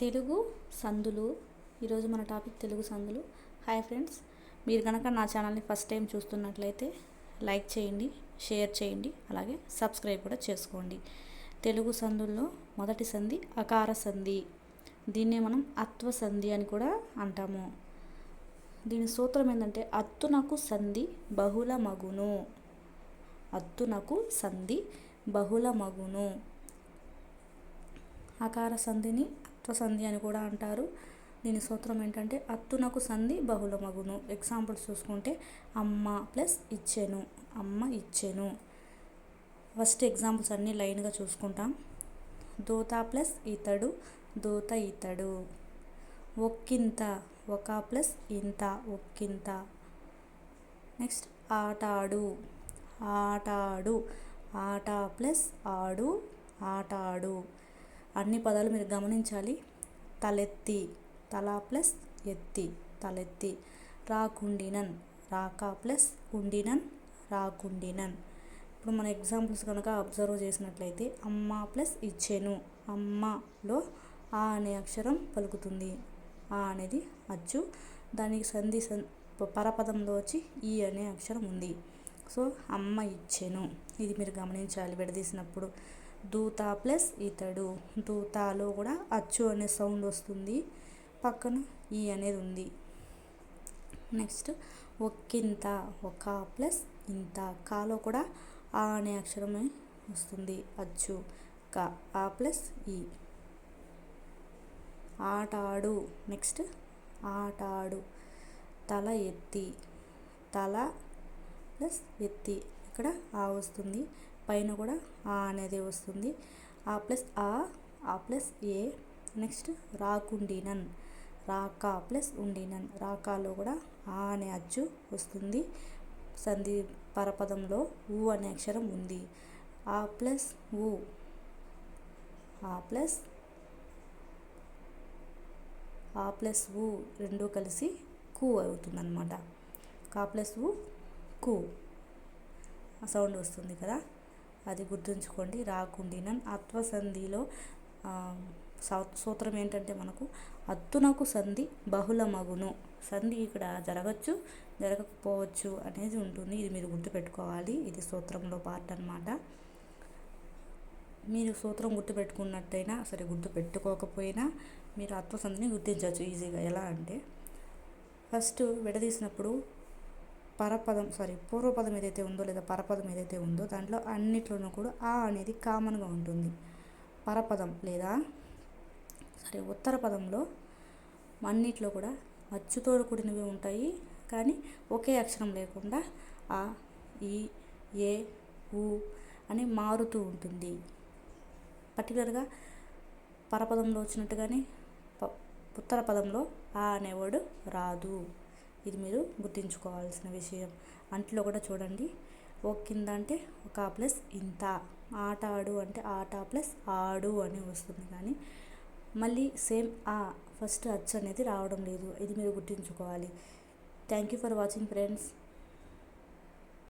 తెలుగు సందులు. ఈరోజు మన టాపిక్ తెలుగు సందులు. హాయ్ ఫ్రెండ్స్ మీరు కనుక నా ఛానల్ని ఫస్ట్ టైం చూస్తున్నట్లయితే లైక్ చేయండి షేర్ చేయండి అలాగే సబ్స్క్రైబ్ కూడా చేసుకోండి. తెలుగు సందుల్లో మొదటి సంధి అకార సంధి. దీన్నే మనం అత్వ సంధి అని కూడా అంటాము. దీని సూత్రం ఏంటంటే అత్తునకు సంధి బహుళ మగును. అత్తునకు సంధి బహుళ మగును. అకార సంధిని అత్వ సంధి అని కూడా అంటారు. దీని సూత్రం ఏంటంటే అత్తునకు సంధి బహుళమగును. ఎగ్జాంపుల్స్ చూసుకుంటే అమ్మ ప్లస్ ఇచ్చెను. అమ్మ ఇచ్చెను. ఫస్ట్ ఎగ్జాంపుల్స్ అన్నీ లైన్గా చూసుకుంటాం. దూత ప్లస్ ఇతడు దూత ఇతడు. ఒక్కింత ఒక ప్లస్ ఇంత ఒక్కింత. నెక్స్ట్ ఆటాడు. ఆటాడు. ఆట ప్లస్ ఆడు ఆటాడు. అన్ని పదాలు మీరు గమనించాలి. తలెత్తి తల ప్లస్ ఎత్తి తలెత్తి. రాకుండినన్ రాక ప్లస్ ఉండినన్ రాకుండినన్. ఇప్పుడు మన ఎగ్జాంపుల్స్ కనుక అబ్జర్వ్ చేసినట్లయితే అమ్మ ప్లస్ ఇచ్చెను. అమ్మలో ఆ అనే అక్షరం పలుకుతుంది. ఆ అనేది అచ్చు. దానికి సంధి సం పరపదంలో వచ్చి ఈ అనే అక్షరం ఉంది. సో అమ్మ ఇచ్చెను. ఇది మీరు గమనించాలి విడదీసినప్పుడు. దూత ప్లస్ ఇతడు. దూతాలో కూడా అచ్చు అనే సౌండ్ వస్తుంది. పక్కన ఈ అనేది ఉంది. నెక్స్ట్ ఒక్కింత ఒక ప్లస్ ఇంత. కాలో కూడా ఆ అనే అక్షరమే వస్తుంది. అచ్చు క ఆ ప్లస్ ఈ. ఆటాడు. నెక్స్ట్ ఆటాడు. తల ఎత్తి. తల ప్లస్ ఎత్తి. ఇక్కడ ఆ వస్తుంది. పైన కూడా ఆ అనేది వస్తుంది. ఆ ప్లస్ ఆ ఆ ప్లస్ ఏ నెక్స్ట్ రాకుండినన్ రాక ప్లస్ ఉండినన్ రాకాలో కూడా ఆ అనే అచ్చు వస్తుంది. సంధి పరపదంలో ఊ అనే అక్షరం ఉంది. ఆ ప్లస్ ఊ ఆ ప్లస్ ఆ ప్లస్ ఊ రెండు కలిసి కు అవుతుందన్నమాట. కా ప్లస్ ఊ కు. సౌండ్ వస్తుంది కదా? అది గుర్తుంచుకోండి. రాకుండినన్ అత్వ సంధిలో సూత్రం ఏంటంటే మనకు అత్తునకు సంధి బహుళ మగును సంధి ఇక్కడ జరగచ్చు జరగకపోవచ్చు అనేది ఉంటుంది. ఇది మీరు గుర్తుపెట్టుకోవాలి. ఇది సూత్రంలో పార్ట్ అనమాట మీరు సూత్రం గుర్తుపెట్టుకున్నట్టయినా సరే గుర్తు పెట్టుకోకపోయినా మీరు అత్వ సంధిని గుర్తించవచ్చు ఈజీగా. ఎలా అంటే ఫస్ట్ విడదీసినప్పుడు పరపదం సారీ పూర్వపదం ఏదైతే ఉందో లేదా పరపదం ఏదైతే ఉందో దాంట్లో అన్నిట్లోనూ కూడా ఆ అనేది కామన్గా ఉంటుంది. పరపదం లేదా సరే ఉత్తర పదంలో అన్నిట్లో కూడా అచ్చుతోడు కూడినవి ఉంటాయి. కానీ ఒకే అక్షరం లేకుండా ఆ ఈ ఏ ఊ అని మారుతూ ఉంటుంది. పర్టికులర్గా పరపదంలో వచ్చినట్టుగానే ఉత్తర పదంలో ఆ అనేవాడు రాదు. ఇది మీరు గుర్తుంచుకోవాల్సిన విషయం. అంట్లో కూడా చూడండి. ఓ కింద అంటే ఒక ప్లస్ ఇంత. ఆట ఆడు అంటే ఆట ప్లస్ ఆడు అని వస్తుంది కానీ మళ్ళీ సేమ్ ఆ ఫస్ట్ అచ్చు అనేది రావడం లేదు. ఇది మీరు గుర్తుంచుకోవాలి. Thank you for watching friends